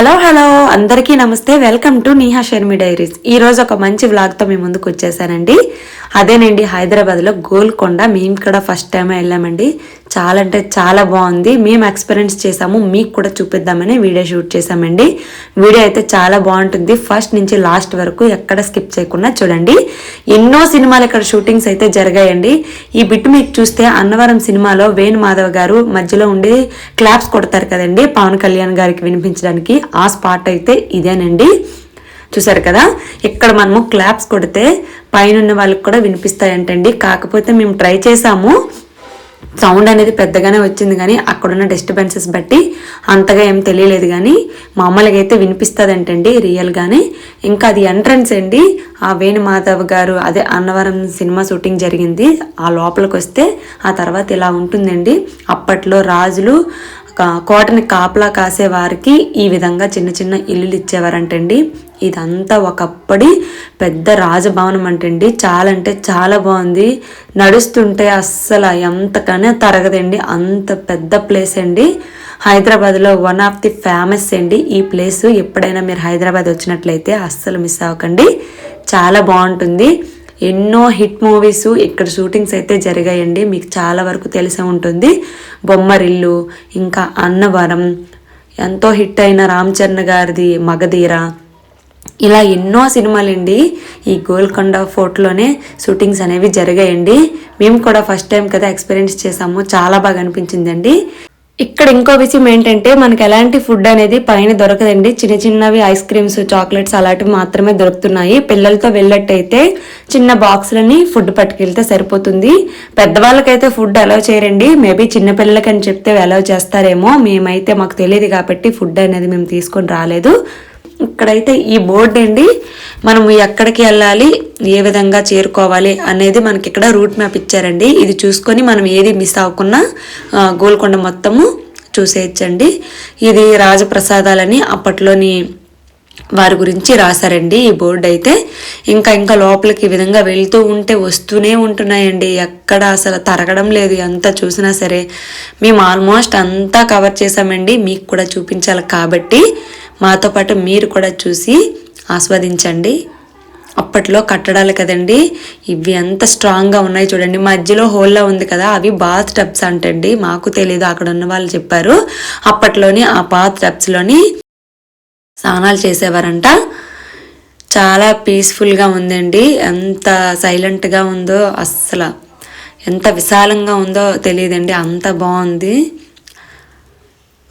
Hello hello అందరికీ నమస్తే. Welcome to Neha Sharmi diaries ఈ రోజు ఒక మంచి వ్లాగ్తో మీ ముందుకు వచ్చేసానండి. అదేనండి హైదరాబాద్లో గోల్కొండ. మేము కూడా ఫస్ట్ టైం వెళ్ళామండి. చాలా అంటే చాలా బాగుంది. మేము ఎక్స్పీరియన్స్ చేసాము. మీకు కూడా చూపిద్దామని వీడియో షూట్ చేసామండి. వీడియో అయితే చాలా బాగుంటుంది. ఫస్ట్ నుంచి లాస్ట్ వరకు ఎక్కడ స్కిప్ చేయకుండా చూడండి. ఎన్నో సినిమాలు ఇక్కడ షూటింగ్స్ అయితే జరిగాయండి. ఈ బిట్ మీకు చూస్తే అన్నవరం సినిమాలో వేణు మాధవ్ గారు మధ్యలో ఉండి క్లాప్స్ కొడతారు కదండి. పవన్ కళ్యాణ్ గారికి వినిపించడానికి ఆ స్పాట్ అయితే ఇదేనండి. చూసారు కదా? ఇక్కడ మనము క్లాప్స్ కొడితే పైన వాళ్ళకి కూడా వినిపిస్తాయంటండి. కాకపోతే మేము ట్రై చేసాము. సౌండ్ అనేది పెద్దగానే వచ్చింది కానీ అక్కడున్న డిస్టర్బెన్సెస్ బట్టి అంతగా ఏం తెలియలేదు కానీ మామూలుగా అయితే వినిపిస్తుందంటండి రియల్గానే. ఇంకా అది ఎంట్రన్స్ అండి. ఆ వేణుమాధవ్ గారు అదే అన్నవరం సినిమా షూటింగ్ జరిగింది. ఆ లోపలికి వస్తే ఆ తర్వాత ఇలా ఉంటుందండి. అప్పట్లో రాజులు కోటని కాపలా కాసే వారికి ఈ విధంగా చిన్న చిన్న ఇల్లులు ఇచ్చేవారంటండి. ఇదంతా ఒకప్పటి పెద్ద రాజభవనం అంటండి. చాలా అంటే చాలా బాగుంది. నడుస్తుంటే అస్సలు ఎంతకనే తరగదండి. అంత పెద్ద ప్లేస్ అండి. హైదరాబాద్లో వన్ ఆఫ్ ది ఫేమస్ అండి ఈ ప్లేస్. ఎప్పుడైనా మీరు హైదరాబాద్ వచ్చినట్లయితే అస్సలు మిస్ అవ్వకండి. చాలా బాగుంటుంది. ఎన్నో హిట్ మూవీస్ ఇక్కడ షూటింగ్స్ అయితే జరిగాయండి. మీకు చాలా వరకు తెలిసే ఉంటుంది. బొమ్మరిల్లు ఇంకా అన్నవరం ఎంతో హిట్ అయిన రామ్ చరణ్ గారిది మగధీర. ఇలా ఎన్నో సినిమాలండి ఈ గోల్కొండ ఫోర్ట్లోనే షూటింగ్స్ అనేవి జరిగాయండి. మేము కూడా ఫస్ట్ టైం కదా ఎక్స్పీరియన్స్ చేసాము. చాలా బాగా అనిపించిందండి. ఇక్కడ ఇంకో విషయం ఏంటంటే మనకి ఎలాంటి ఫుడ్ అనేది పైన దొరకదండి. చిన్న చిన్నవి ఐస్ క్రీమ్స్ చాక్లెట్స్ అలాంటివి మాత్రమే దొరుకుతున్నాయి. పిల్లలతో వెళ్ళట్టయితే చిన్న బాక్స్లని ఫుడ్ పట్టుకెళ్తే సరిపోతుంది. పెద్దవాళ్ళకైతే ఫుడ్ అలౌ చేయరండి. మేబీ చిన్న పిల్లలకని చెప్తే అలౌ చేస్తారేమో. మేమైతే మాకు తెలియదు కాబట్టి ఫుడ్ అనేది మేము తీసుకొని రాలేదు. ఇక్కడైతే ఈ బోర్డు అండి. మనం ఎక్కడికి వెళ్ళాలి ఏ విధంగా చేరుకోవాలి అనేది మనకి ఇక్కడ రూట్ మ్యాప్ ఇచ్చారండి. ఇది చూసుకొని మనం ఏది మిస్ అవ్వకుండా గోల్కొండ మొత్తము చూసేయచ్చండి. ఇది రాజప్రసాదాలని అప్పట్లోని వారి గురించి రాశారండి ఈ బోర్డు అయితే. ఇంకా ఇంకా లోపలికి ఈ విధంగా వెళ్తూ ఉంటే వస్తూనే ఉంటున్నాయండి. ఎక్కడ అసలు తరగడం లేదు ఎంత చూసినా సరే. మేము ఆల్మోస్ట్ అంతా కవర్ చేసామండి మీకు కూడా చూపించాలి కాబట్టి. మాతో పాటు మీరు కూడా చూసి ఆస్వాదించండి. అప్పట్లో కట్టడాలు కదండి ఇవి ఎంత స్ట్రాంగ్గా ఉన్నాయి చూడండి. మధ్యలో హోల్లా ఉంది కదా అవి బాత్ టబ్స్ అంటండి. మాకు తెలీదు అక్కడ ఉన్న వాళ్ళు చెప్పారు. అప్పట్లోని ఆ బాత్ టబ్స్లోని స్నానాలు చేసేవారంట. చాలా పీస్ఫుల్గా ఉందండి. ఎంత సైలెంట్గా ఉందో అస్సలు. ఎంత విశాలంగా ఉందో తెలియదండి. అంత బాగుంది.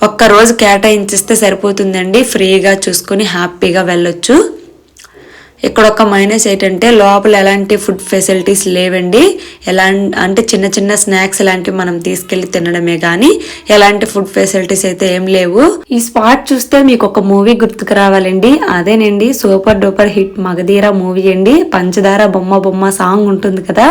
ఒక్కరోజు కేటాయించిస్తే సరిపోతుందండి. ఫ్రీగా చూసుకొని హ్యాపీగా వెళ్ళొచ్చు. ఇక్కడ ఒక మైనస్ ఏంటంటే లోపల ఎలాంటి ఫుడ్ ఫెసిలిటీస్ లేవండి. ఎలా అంటే చిన్న చిన్న స్నాక్స్ లాంటివి మనం తీసుకెళ్ళి తినడమే కానీ ఎలాంటి ఫుడ్ ఫెసిలిటీస్ అయితే ఏం లేవు. ఈ స్పాట్ చూస్తే మీకు ఒక మూవీ గుర్తుకు రావాలండి. అదేనండి super duper hit Magadheera movie అండి. పంచదార బొమ్మ బొమ్మ సాంగ్ ఉంటుంది కదా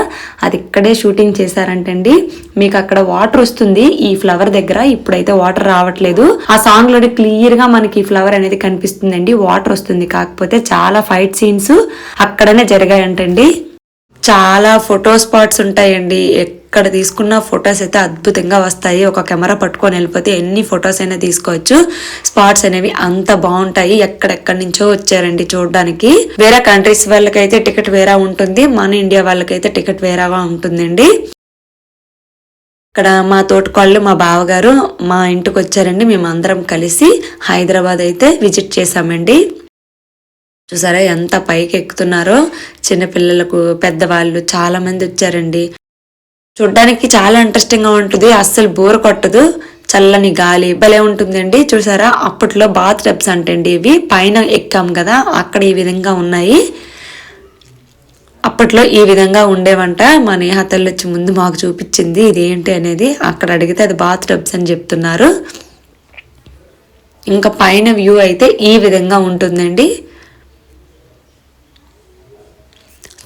అది ఇక్కడే షూటింగ్ చేశారంటండి. మీకు అక్కడ వాటర్ వస్తుంది ఈ ఫ్లవర్ దగ్గర ఇప్పుడైతే వాటర్ రావట్లేదు. ఆ సాంగ్లోని క్లియర్గా మనకి ఈ ఫ్లవర్ అనేది కనిపిస్తుందండి. వాటర్ వస్తుంది కాకపోతే చాలా ఫైట్ సీన్ షూటింగ్స్ అక్కడనే జరిగాయంటండి. చాలా ఫోటో స్పాట్స్ ఉంటాయండి. ఎక్కడ తీసుకున్న ఫొటోస్ అయితే అద్భుతంగా వస్తాయి. ఒక కెమెరా పట్టుకొని వెళ్ళిపోతే ఎన్ని ఫొటోస్ అయినా తీసుకోవచ్చు. స్పాట్స్ అనేవి అంత బాగుంటాయి. ఎక్కడెక్కడి నుంచో వచ్చారండి చూడడానికి. వేరే కంట్రీస్ వాళ్ళకైతే టికెట్ వేరే ఉంటుంది. మన ఇండియా వాళ్ళకైతే టికెట్ వేరాగా ఉంటుందండి. ఇక్కడ మా తోటకోళ్ళు మా బావగారు మా ఇంటికి వచ్చారండి. మేము అందరం కలిసి హైదరాబాద్ అయితే విజిట్ చేసామండి చూసారా ఎంత పైకి ఎక్కుతున్నారో? చిన్నపిల్లలకు పెద్దవాళ్ళు చాలా మంది వచ్చారండి. చూడ్డానికి చాలా ఇంట్రెస్టింగ్గా ఉంటుంది. అస్సలు బోర్ కొట్టదు. చల్లని గాలి భలే ఉంటుందండి. చూసారా? అప్పట్లో బాత్ టబ్స్ అంటండి ఇవి. పైన ఎక్కాం కదా అక్కడ ఈ విధంగా ఉన్నాయి. అప్పట్లో ఈ విధంగా ఉండేవంట. మా నేహతల్లు వచ్చి ముందు మాకు చూపించింది ఇదేంటి అనేది. అక్కడ అడిగితే అది బాత్ టబ్స్ అని చెప్తున్నారు. ఇంకా పైన వ్యూ అయితే ఈ విధంగా ఉంటుందండి.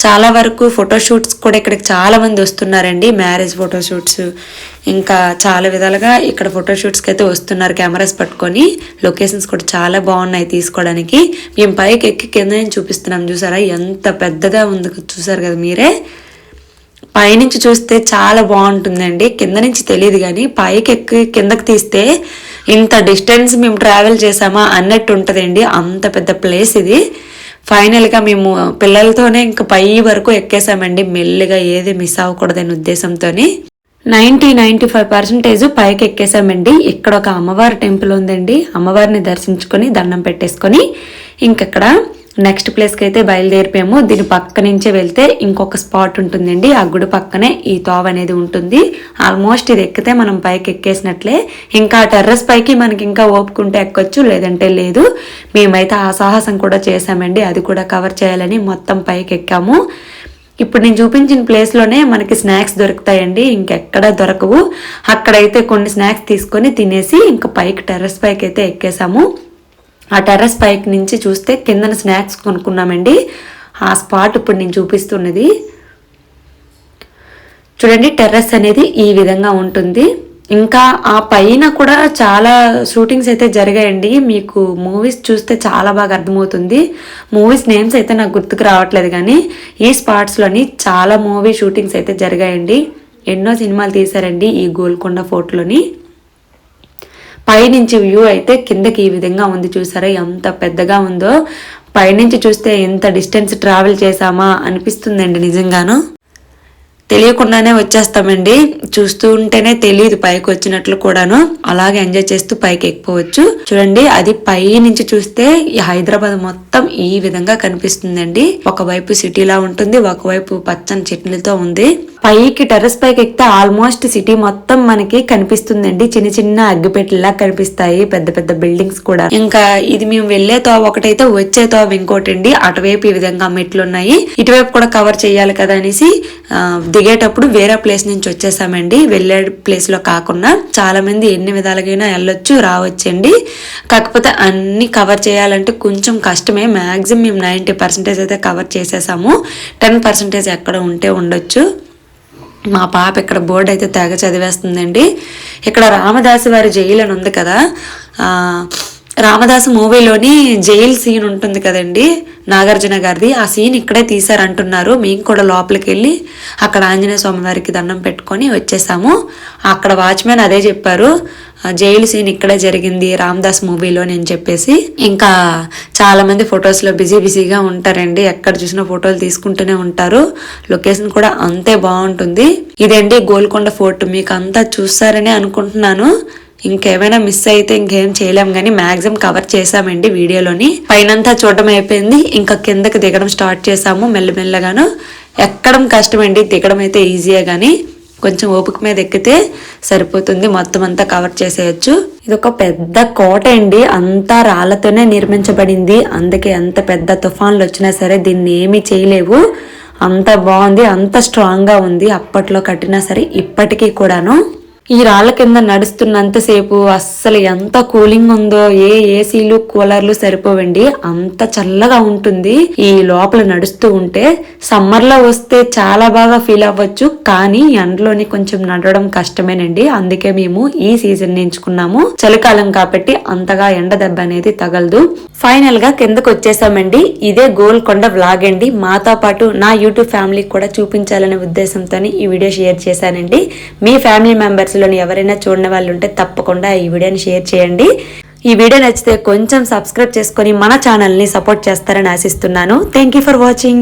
చాలా వరకు ఫోటోషూట్స్ కూడా ఇక్కడికి చాలా మంది వస్తున్నారండి మ్యారేజ్ ఫోటోషూట్స్ ఇంకా చాలా విధాలుగా ఇక్కడ ఫోటోషూట్స్కి అయితే వస్తున్నారు కెమెరాస్ పట్టుకొని. లొకేషన్స్ కూడా చాలా బాగున్నాయి తీసుకోవడానికి. మేము పైకి ఎక్కి కింద నేను చూపిస్తున్నాం చూసారా? ఎంత పెద్దగా ఉంది చూసారు కదా మీరే? పైనుంచి చూస్తే చాలా బాగుంటుందండి. కింద నుంచి తెలియదు కానీ పైకి ఎక్కి కిందకి తీస్తే ఇంత డిస్టెన్స్ మేము ట్రావెల్ చేసామా అన్నట్టు ఉంటుందండి. అంత పెద్ద ప్లేస్ ఇది. ఫైనల్గా మేము పిల్లలతోనే ఇంకా పై వరకు ఎక్కేసామండి. మెల్లిగా ఏది మిస్ అవ్వకూడదనే ఉద్దేశంతోనే నైంటీ నైంటీ ఫైవ్ పర్సెంటేజ్ పైకి ఎక్కేసామండి. ఇక్కడ ఒక అమ్మవారి టెంపుల్ ఉందండి. అమ్మవారిని దర్శించుకొని దండం పెట్టేసుకొని ఇంకక్కడ నెక్స్ట్ ప్లేస్కి అయితే బయలుదేరిపోయాము. దీని పక్క నుంచే వెళ్తే ఇంకొక స్పాట్ ఉంటుందండి. ఆ గుడి పక్కనే ఈ తోవ అనేది ఉంటుంది. ఆల్మోస్ట్ ఇది ఎక్కితే మనం పైకి ఎక్కేసినట్లే. ఇంకా టెర్రస్ పైకి మనకి ఇంకా ఓపుకుంటే ఎక్కొచ్చు లేదంటే లేదు. మేమైతే ఆ సాహసం కూడా చేసామండి అది కూడా కవర్ చేయాలని మొత్తం పైకి ఎక్కాము. ఇప్పుడు నేను చూపించిన ప్లేస్లోనే మనకి స్నాక్స్ దొరుకుతాయండి. ఇంకెక్కడ దొరకవు. అక్కడైతే కొన్ని స్నాక్స్ తీసుకొని తినేసి ఇంకా పైకి టెర్రస్ పైకి అయితే ఎక్కేసాము. ఆ టెర్రస్ పైకి నుంచి చూస్తే కిందన స్నాక్స్ కొనుక్కున్నామండి. ఆ స్పాట్ ఇప్పుడు నేను చూపిస్తున్నది. చూడండి టెర్రస్ అనేది ఈ విధంగా ఉంటుంది. ఇంకా ఆ పైన కూడా చాలా షూటింగ్స్ అయితే జరిగాయండి. మీకు మూవీస్ చూస్తే చాలా బాగా అర్థమవుతుంది. మూవీస్ నేమ్స్ అయితే నాకు గుర్తుకు రావట్లేదు కానీ ఈ స్పాట్స్లోని చాలా మూవీ షూటింగ్స్ అయితే జరిగాయండి. ఎన్నో సినిమాలు తీశారండి ఈ గోల్కొండ ఫోర్ట్లోని. పైనుంచి వ్యూ అయితే కిందకి ఈ విధంగా ఉంది చూసారా? ఎంత పెద్దగా ఉందో. పైనుంచి చూస్తే ఎంత డిస్టెన్స్ ట్రావెల్ చేసామా అనిపిస్తుందండి నిజంగాను. తెలియకుండానే వచ్చేస్తామండి. చూస్తూ ఉంటేనే తెలియదు పైకి వచ్చినట్లు కూడాను. అలాగే ఎంజాయ్ చేస్తూ పైకి ఎక్కిపోవచ్చు. చూడండి అది పై నుంచి చూస్తే ఈ హైదరాబాద్ మొత్తం ఈ విధంగా కనిపిస్తుందండి. ఒకవైపు సిటీలా ఉంటుంది ఒకవైపు పచ్చని చెట్లతో ఉంది. పైకి టెర్రస్ పైకి ఎక్కితే ఆల్మోస్ట్ సిటీ మొత్తం మనకి కనిపిస్తుందండి. చిన్న చిన్న అగ్గిపెట్టెలా కనిపిస్తాయి. పెద్ద పెద్ద బిల్డింగ్స్ కూడా. ఇంకా ఇది మేము వెళ్ళే తోవ ఒకటైతే వచ్చే తోవ ఇంకోటి అండి అటువైపు ఈ విధంగా మెట్లు ఉన్నాయి ఇటువైపు కూడా కవర్ చేయాలి కదా అనేసి దిగేటప్పుడు వేరే ప్లేస్ నుంచి వచ్చేసామండి. వెళ్ళే ప్లేస్లో కాకుండా చాలా మంది ఎన్ని విధాలుగైనా వెళ్ళొచ్చు రావచ్చండి. కాకపోతే అన్ని కవర్ చేయాలంటే కొంచెం కష్టమే. మాక్సిమం మేము నైంటీ పర్సెంటేజ్ అయితే కవర్ చేసేసాము. టెన్ పర్సెంటేజ్ ఎక్కడ ఉంటే ఉండొచ్చు. మా పాప ఇక్కడ బోర్డు అయితే తెగ చదివేస్తుందండి. ఇక్కడ రామదాసు వారి జైలు అని ఉంది కదా. రామదాసు మూవీలోని జైల్ సీన్ ఉంటుంది కదండి నాగార్జున గారిది. ఆ సీన్ ఇక్కడే తీశారంటున్నారు. మేము కూడా లోపలికి వెళ్ళి అక్కడ ఆంజనేయ స్వామి వారికి దండం పెట్టుకొని వచ్చేసాము. అక్కడ వాచ్మెన్ అదే చెప్పారు. జైలు సీన్ ఇక్కడే జరిగింది రామ్దాస్ మూవీలో నేను చెప్పేసి. ఇంకా చాలా మంది ఫొటోస్లో బిజీ బిజీగా ఉంటారండి. ఎక్కడ చూసినా ఫోటోలు తీసుకుంటూనే ఉంటారు. లొకేషన్ కూడా అంతే బాగుంటుంది. ఇదండి గోల్కొండ ఫోర్ట్? మీకు అంతా చూస్తారని అనుకుంటున్నాను. ఇంకేమైనా మిస్ అయితే ఇంకేం చేయలేం కానీ మాక్సిమం కవర్ చేసామండి వీడియోలోని. పైనంతా చూడడం అయిపోయింది. ఇంకా కిందకి దిగడం స్టార్ట్ చేసాము మెల్లమెల్లగాను. ఎక్కడం కష్టమండి దిగడం అయితే ఈజీయే కానీ కొంచెం ఓపిక మీద ఎక్కితే సరిపోతుంది. మొత్తం అంతా కవర్ చేసేయచ్చు. ఇది ఒక పెద్ద కోట అండి. అంతా రాళ్ళతోనే నిర్మించబడింది. అందుకే ఎంత పెద్ద తుఫాన్లు వచ్చినా సరే దీన్ని ఏమీ చేయలేవు. అంత బాగుంది అంత స్ట్రాంగ్గా ఉంది. అప్పట్లో కట్టినా సరే ఇప్పటికీ కూడాను. ఈ రాళ్ళ కింద నడుస్తున్నంతసేపు అస్సలు ఎంత కూలింగ్ ఉందో ఏ ఏసీలు కూలర్లు సరిపోవండి. అంత చల్లగా ఉంటుంది. ఈ లోపల నడుస్తూ ఉంటే సమ్మర్లో వస్తే చాలా బాగా ఫీల్ అవ్వచ్చు. కానీ ఎండలోని కొంచెం నడవడం కష్టమేనండి. అందుకే మేము ఈ సీజన్ ఎంచుకున్నాము. చలికాలం కాబట్టి అంతగా ఎండ దెబ్బ అనేది తగలదు. ఫైనల్గా కిందకు వచ్చేసామండి. ఇదే గోల్కొండ వ్లాగ్ అండి. మాతో పాటు నా యూట్యూబ్ ఫ్యామిలీకి కూడా చూపించాలనే ఉద్దేశంతో ఈ వీడియో షేర్ చేశానండి. మీ ఫ్యామిలీ మెంబర్స్ బాక్స్లోని ఎవరైనా చూడని వాళ్ళు ఉంటే తప్పకుండా ఈ వీడియోని షేర్ చేయండి. ఈ వీడియో నచ్చితే కొంచెం సబ్స్క్రైబ్ చేసుకొని మన ఛానల్ని సపోర్ట్ చేస్తారని ఆశిస్తున్నాను. Thank for watching